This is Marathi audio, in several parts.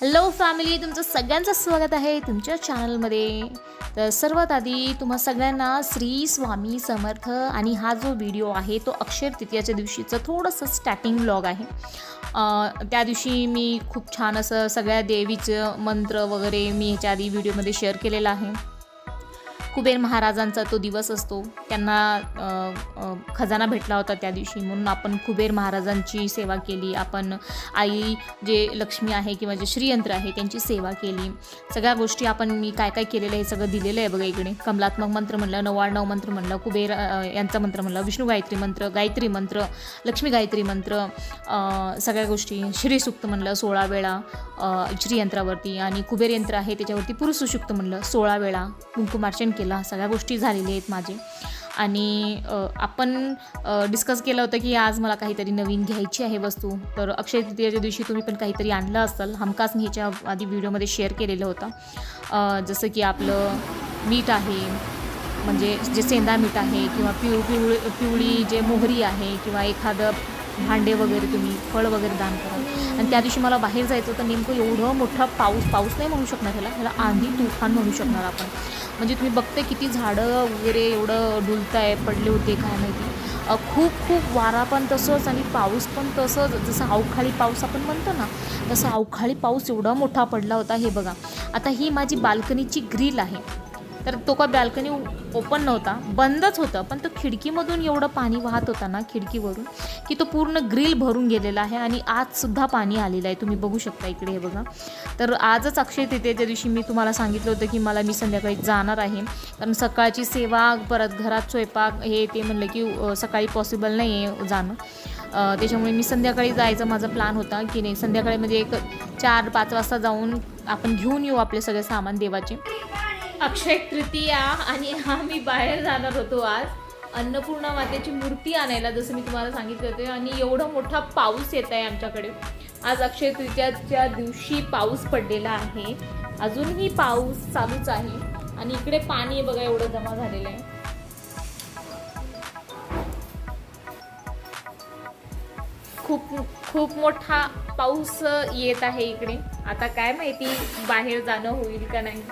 हॅलो फॅमिली तुमचं सगळ्यांचं स्वागत आहे तुमच्या चॅनलमध्ये तर सर्वात आधी तुम्हा सगळ्यांना श्री स्वामी समर्थ आणि हा जो व्हिडिओ आहे तो अक्षय तृतीयाच्या दिवशीचं थोडंसं स्टार्टिंग ब्लॉग आहे. त्या दिवशी मी खूप छान असं सगळ्या देवीचं मंत्र वगैरे मी ह्याच्या आधी व्हिडिओमध्ये शेअर केलेलं आहे. कुबेर महाराजांचा तो दिवस असतो. त्यांना खजाना भेटला होता त्या दिवशी. म्हणून आपण कुबेर महाराजांची सेवा केली. आपण आई जे लक्ष्मी आहे किंवा जे श्रीयंत्र आहे त्यांची सेवा केली. सगळ्या गोष्टी आपण मी काय काय केलेलं आहे हे सगळं दिलेलं आहे बघा इकडे. कमलात्मक मंत्र म्हणलं नव्याण्णव मंत्र म्हणलं कुबेर यांचा मंत्र म्हणलं विष्णू गायत्री मंत्र गायत्री मंत्र लक्ष्मी गायत्री मंत्र सगळ्या गोष्टी. श्रीसूक्त म्हणलं सोळा वेळा श्रीयंत्रावरती. आणि कुबेर यंत्र आहे त्याच्यावरती पुरुष सुशुक्त म्हणलं सोळा वेळा. कुंकुमार्चन केलं. सगळ्या गोष्टी झालेल्या आहेत माझे. आणि आपण डिस्कस केलं होतं की आज मला काहीतरी नवीन घ्यायची आहे वस्तू. तर अक्षय तृतीयाच्या दिवशी तुम्ही पण काहीतरी आणलं असाल. हमखास मी ह्याच्या आधी व्हिडिओमध्ये शेअर केलेलं होतं. जसं की आपलं मीठ आहे म्हणजे जे सेंदा मीठ आहे किंवा पिव पिवळी पिवळी जे मोहरी आहे किंवा एखादं भांडे वगैरे तुम्ही फळ वगैरे दान करा. आणि त्या दिवशी मला बाहेर जायचं होतं नेमकं एवढं मोठा पाऊस पाऊस नाही म्हणू शकणार त्याला त्याला आंधी तुफान म्हणू शकणार आपण. म्हणजे तुम्ही बघते किती झाडं वगैरे एवढं डुलताय पडले होते काय माहिती. खूप खूप वारा पण तसंच आणि पाऊस पण तसंच. जसं अवखाळी पाऊस आपण म्हणतो ना तसं अवखाळी पाऊस एवढा मोठा पडला होता हे बघा. आता ही माझी बाल्कनीची ग्रिल आहे. तर तो का बॅल्कनी ओपन नव्हता. बंदच होतं. पण तो खिडकीमधून एवढं पाणी वाहत होता ना खिडकीवरून की तो पूर्ण ग्रिल भरून गेलेला आहे आणि आजसुद्धा पाणी आलेलं आहे. तुम्ही बघू शकता इकडे हे बघा. तर आजच अक्षय तृतीयेच्या दिवशी मी तुम्हाला सांगितलं होतं की मला मी संध्याकाळी जाणार आहे. कारण सकाळची सेवा परत घरात स्वयंपाक हे ते म्हणलं की सकाळी पॉसिबल नाही आहे जाणं त्याच्यामुळे मी संध्याकाळी जायचा माझा प्लॅन होता की नाही. संध्याकाळी म्हणजे एक चार पाच वाजता जाऊन आपण घेऊन येऊ आपले सगळे सामान देवाचे. अक्षय तृतीया आणि आम्ही बाहेर जाणार होतो आज. अन्नपूर्णा मातेची मूर्ती आणायला जसं मी तुम्हाला सांगितलं होते. आणि एवढा मोठा पाऊस येत आहे आमच्याकडे. आज अक्षय तृतीयाच्या दिवशी पाऊस पडलेला आहे. अजूनही पाऊस चालूच आहे. आणि इकडे पाणी बघा एवढं जमा झालेलं आहे. खूप खूप मोठा पाऊस येत आहे इकडे. आता काय माहिती बाहेर जाणं होईल का नाही.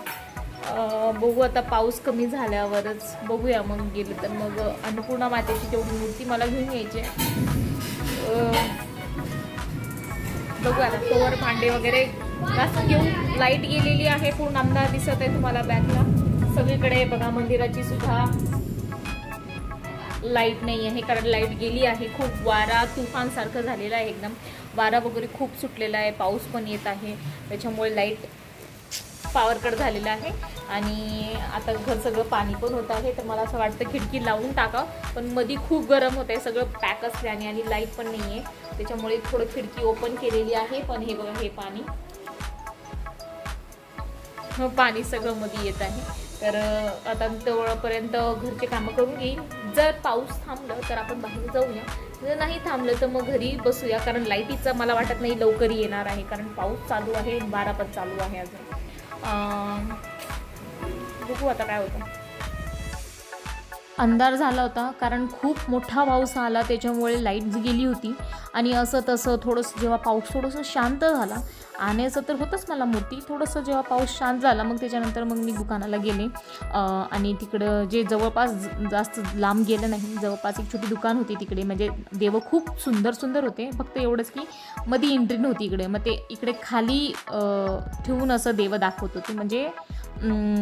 बघू आता पाऊस कमी झाल्यावरच बघूया मग गेलं तर. मग अन्नपूर्णा मातेची तेवढी मूर्ती मला घेऊन यायची बघू आता तोवर भांडे वगैरे. जास्त घेऊन लाइट गेलेली आहे पूर्ण अंधार दिसत आहे तुम्हाला बॅकला सगळीकडे बघा मंदिराची सुद्धा लाइट नाही आहे कारण लाइट गेली आहे. खूप वारा तुफान सारखं झालेलं आहे एकदम. वारा वगैरे खूप सुटलेला आहे पाऊस पण येत आहे. त्याच्यामुळे लाइट पॉवर कट झालेला आहे. आणि आता घर सगळं पाणी पण होत आहे तर मला असं वाटतं खिडकी लावून टाका पण मध्ये खूप गरम होत आहे सगळं पॅक असल्याने आणि लाइट पण नाही आहे त्याच्यामुळे थोडं खिडकी ओपन केलेली आहे पण हे बघा हे पाणी. पाणी सगळं मध्ये येत आहे. तर आता तेवढ्यापर्यंत घरचे कामं करून घेईन जर पाऊस थांबलं तर आपण बाहेर जाऊया. जर नाही थांबलं तर मग घरी बसूया. कारण लाईटीचा मला वाटत नाही लवकर येणार आहे. कारण पाऊस चालू आहे बारा पण चालू आहे अजून. बघू आता काय होतं. अंधार झाला होता कारण खूप मोठा पाऊस आला त्याच्यामुळे लाइट गेली होती. आणि असं तसं थोडंसं जेव्हा पाऊस थोडंसं शांत झाला आणायचं तर होतंच मला मूर्ती थोडंसं जेव्हा पाऊस शांत झाला मग त्याच्यानंतर मग मी दुकानाला गेले. आणि तिकडं जे जवळपास जास्त लांब गेलं नाही जवळपास एक छोटी दुकान होती तिकडे म्हणजे देवं खूप सुंदर सुंदर होते. फक्त एवढंच की मध्ये एंट्री नव्हती इकडे मग ते इकडे खाली ठेवून असं देव दाखवत होते. म्हणजे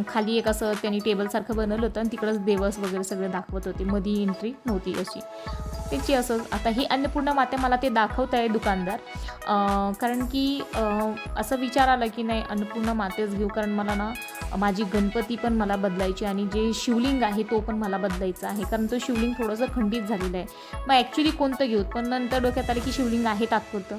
खाली एक असं त्यांनी टेबलसारखं बनवलं होतं आणि तिकडंच देवस वगैरे सगळं दाखवत होते. मध्ये एंट्री नव्हती अशी. त्याची असं आता ही अन्नपूर्णा माते मला ते दाखवत आहे दुकानदार कारण की असं विचार आला की नाही अन्नपूर्णा मातेच घेऊ कारण मला ना माझी गणपती पण मला बदलायची आणि जे शिवलिंग आहे तो पण मला बदलायचा आहे. कारण तो शिवलिंग थोडंसं खंडित झालेलं आहे. मग ॲक्च्युली कोणतं घेऊ? पण नंतर डोक्यात आलं की शिवलिंग आहे तात्पुरतं.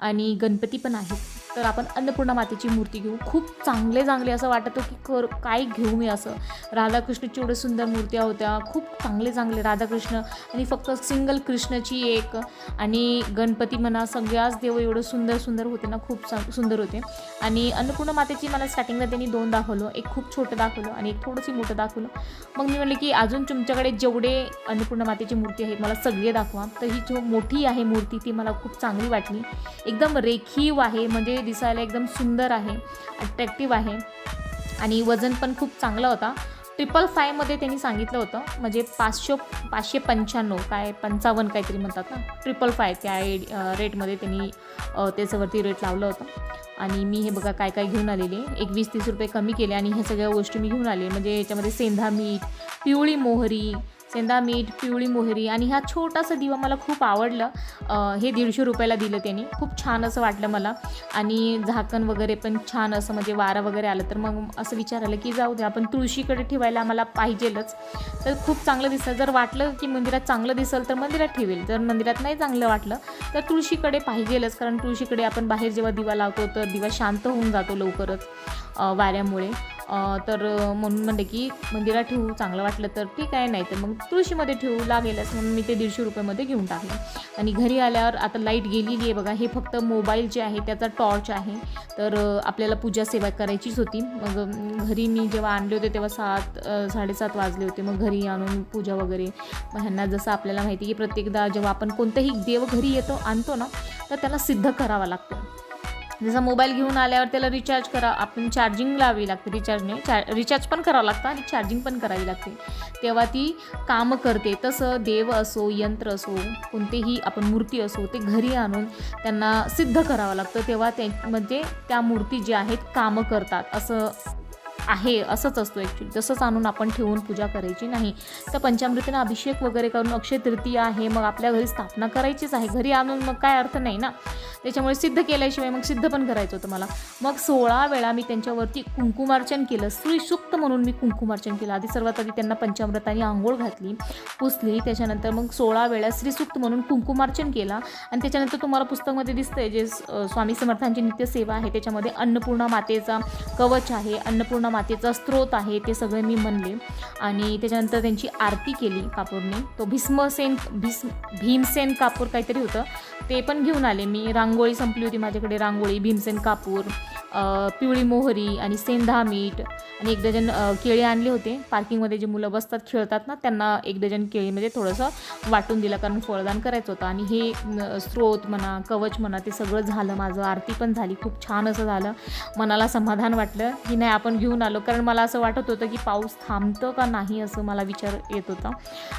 आणि गणपती पण आहेत तर आपण अन्नपूर्णा मातेची मूर्ती घेऊ. खूप चांगले चांगले असं वाटतं की कर काय घेऊ मी असं. राधाकृष्णाची एवढे सुंदर मूर्त्या होत्या. खूप चांगले चांगले राधाकृष्ण आणि फक्त सिंगल कृष्णाची एक आणि गणपती म्हणा सगळ्याच देव एवढं सुंदर सुंदर होते ना खूप सुंदर होते. आणि अन्नपूर्णा मातेची मला स्टार्टिंगला त्यांनी दोन दाखवलं. एक खूप छोटं दाखवलं आणि एक थोडंसं मोठं दाखवलं. मग मी म्हणले की अजून तुमच्याकडे जेवढे अन्नपूर्णा मातेची मूर्ती आहेत मला सगळे दाखवा. तर ही जो मोठी आहे मूर्ती ती मला खूप चांगली वाटली. एकदम रेखीव आहे म्हणजे दिसायला एकदम सुंदर आहे अट्रॅक्टिव्ह आहे. आणि वजन पण खूप चांगला होता. ट्रिपल फायमध्ये त्यांनी सांगितलं होतं म्हणजे पाचशे पाचशे पंच्याण्णव काय पंचावन्न काहीतरी म्हणतात ना. ट्रिपल फाय त्या ए- रेटमध्ये त्यांनी त्याच्यावरती रेट लावलं होतं. आणि मी हे बघा काय काय घेऊन आलेले. एक वीस तीस रुपये कमी केले आणि ह्या सगळ्या गोष्टी मी घेऊन आले. म्हणजे याच्यामध्ये सेंधा मीठ पिवळी मोहरी सेंदा मीठ पिवळी मोहरी आणि हा छोटासा दिवा मला खूप आवडलं. हे दीडशे रुपयाला दिलं त्यांनी. खूप छान असं वाटलं मला. आणि झाकण वगैरे पण छान असं म्हणजे वारं वगैरे आलं तर मग असं विचार आलं की जाऊ दे आपण तुळशीकडे ठेवायला आम्हाला पाहिजेलच. तर खूप चांगलं दिसलं. जर वाटलं की मंदिरात चांगलं दिसेल तर मंदिरात ठेवेल. जर मंदिरात नाही चांगलं वाटलं तर तुळशीकडे पाहिजेलच. कारण तुळशीकडे आपण बाहेर जेव्हा दिवा लावतो तर दिवा शांत होऊन जातो लवकरच वाऱ्यामुळे. तर म्हणून म्हणले की मंदिरात ठेवू चांगलं वाटलं तर ठीक आहे नाही तर मग तुळशीमध्ये ठेवू लागेलच. म्हणून मी ते दीडशे रुपयामध्ये घेऊन टाकलं. आणि घरी आल्यावर आता लाइट गेलेली आहे बघा हे फक्त मोबाईल जे आहे त्याचा टॉर्च आहे. तर आपल्याला पूजा सेवा करायचीच होती. मग घरी मी जेव्हा आणले होते तेव्हा सात साडेसात वाजले होते. मग घरी आणून पूजा वगैरे. ह्यांना जसं आपल्याला माहिती आहे की प्रत्येकदा जेव्हा आपण कोणतंही देव घरी येतो आणतो ना तर त्याला सिद्ध करावा लागतो. जसं मोबाईल घेऊन आल्यावर त्याला रिचार्ज करा आपण चार्जिंग लावावी लागते रिचार्ज नाही चा रिचार्ज पण करावं लागतं आणि चार्जिंग पण करावी लागते. तेव्हा ती कामं करते. तसं देव असो यंत्र असो कोणतेही आपण मूर्ती असो ते घरी आणून त्यांना सिद्ध करावं लागतं. तेव्हा ते म्हणजे त्या मूर्ती ज्या आहेत कामं करतात. असं आहे असंच असतो ॲक्च्युली तसंच आणून आपण ठेवून पूजा करायची नाही तर पंचामृतीनं अभिषेक वगैरे करून अक्षय तृतीया आहे मग आपल्या घरी स्थापना करायचीच आहे. घरी आणून मग काय अर्थ नाही ना? त्याच्यामुळे सिद्ध केल्याशिवाय मग सिद्ध पण करायचं होतं मला. मग सोळा वेळा मी त्यांच्यावरती कुंकुमार्चन केलं. स्त्रीसुक्त म्हणून मी कुंकुमार्चन केलं. आधी सर्वात आधी त्यांना पंचामृताने आंघोळ घातली पुसली. त्याच्यानंतर मग सोळा वेळा श्रीसुक्त म्हणून कुंकुमार्चन केला. आणि त्याच्यानंतर तुम्हाला पुस्तकमध्ये दिसतंय जे स्वामी समर्थांची नित्यसेवा आहे. त्याच्यामध्ये अन्नपूर्णा मातेचा कवच आहे. अन्नपूर्णा मातेचा स्रोत आहे ते सगळे मी म्हणले आणि त्याच्यानंतर त्यांची आरती केली कापूरने. तो भीष्मसेन भीष्म भीमसेन कापूर काहीतरी होतं. ते पण घेऊन आले. मी रांगोळी संपली होती माझ्याकडे रांगोळी भीमसेन कापूर. पिवळी मोहरी आणि सेंधा मीठ आणि एक डझन केळी आणले होते. पार्किंगमध्ये जे मुलं बसतात खेळतात ना त्यांना एक डझन केळीमध्ये थोडंसं वाटून दिलं कारण फळदान करायचं होतं. आणि हे स्रोत म्हणा कवच म्हणा ते सगळं झालं. माझं आरती पण झाली. खूप छान असं झालं. मनाला समाधान वाटलं. की नाही आपण घेऊन आलो. कारण मला असं वाटत होतं की पाऊस थांबतं का नाही असं मला विचार येत होता.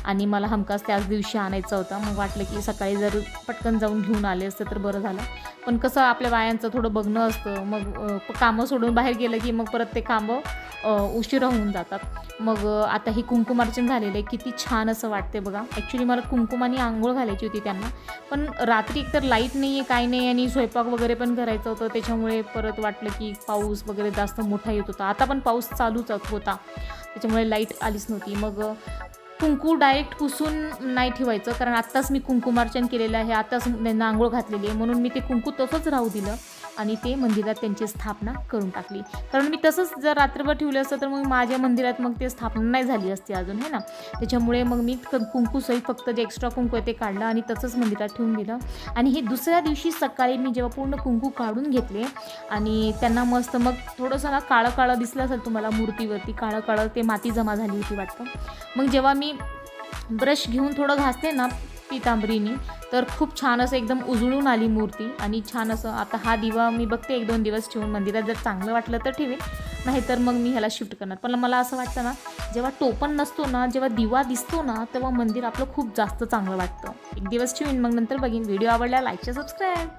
आणि मला हमखास त्याच दिवशी आणायचा होता. मग वाटलं की सकाळी जर पटकन जाऊन घेऊन आले असते तर बरं झालं. पण कसं आपल्या बायांचं थोडं बघणं असतं. मग कामं सोडून बाहेर गेलं की मग परत ते कामं अ, उशिरा होऊन जातात. मग आता हे कुंकुमार्चन झालेलं आहे किती छान असं वाटते बघा. ॲक्च्युली मला कुंकुमाने आंघोळ घालायची होती त्यांना. पण रात्री एकतर लाइट नाही आहे काय नाही आणि स्वयंपाक वगैरे पण करायचं होतं. त्याच्यामुळे परत वाटलं की पाऊस वगैरे जास्त मोठा येत होता. आता पण पाऊस चालूच होता. त्याच्यामुळे लाइट आलीच नव्हती. मग कुंकू डायरेक्ट पुसून नाही ठेवायचं. कारण आत्ताच मी कुंकुमार्चन केलेलं आहे. आत्ताच त्यांना आंघोळ घातलेली आहे. म्हणून मी ते कुंकू तसंच राहू दिलं. आणि ते मंदिरात त्यांची स्थापना करून टाकली. कारण मी तसंच जर रात्रभर ठेवलं असतं तर मग माझ्या मंदिरात मग ते स्थापना नाही झाली असती अजून है ना? त्याच्यामुळे मग मी कुंकूसही फक्त जे एक्स्ट्रा कुंकू आहे ते काढलं आणि तसंच मंदिरात ठेवून दिलं. आणि हे दुसऱ्या दिवशी सकाळी मी जेव्हा पूर्ण कुंकू काढून घेतले आणि त्यांना मस्त मग थोडंसं ना काळं काळं दिसलं असेल तुम्हाला मूर्तीवरती काळं काळं ते माती जमा झाली होती वाटतं. मग जेव्हा मी ब्रश घेऊन थोडं घासते ना पितांबरीनी. तर खूप छान असं एकदम उजळून आली मूर्ती आणि छान असं आता हा दिवा मी बघते एक दोन दिवस ठेवून. मंदिरात जर चांगलं वाटलं तर ठेवेन. नाहीतर मग मी ह्याला शिफ्ट करणार. पण मला असं वाटतं ना जेव्हा टोपण नसतो ना जेव्हा दिवा दिसतो ना तेव्हा मंदिर आपलं खूप जास्त चांगलं वाटतं. एक दिवस ठेवीन मग नंतर बघीन. व्हिडिओ आवडला लाईकच्या सबस्क्राईब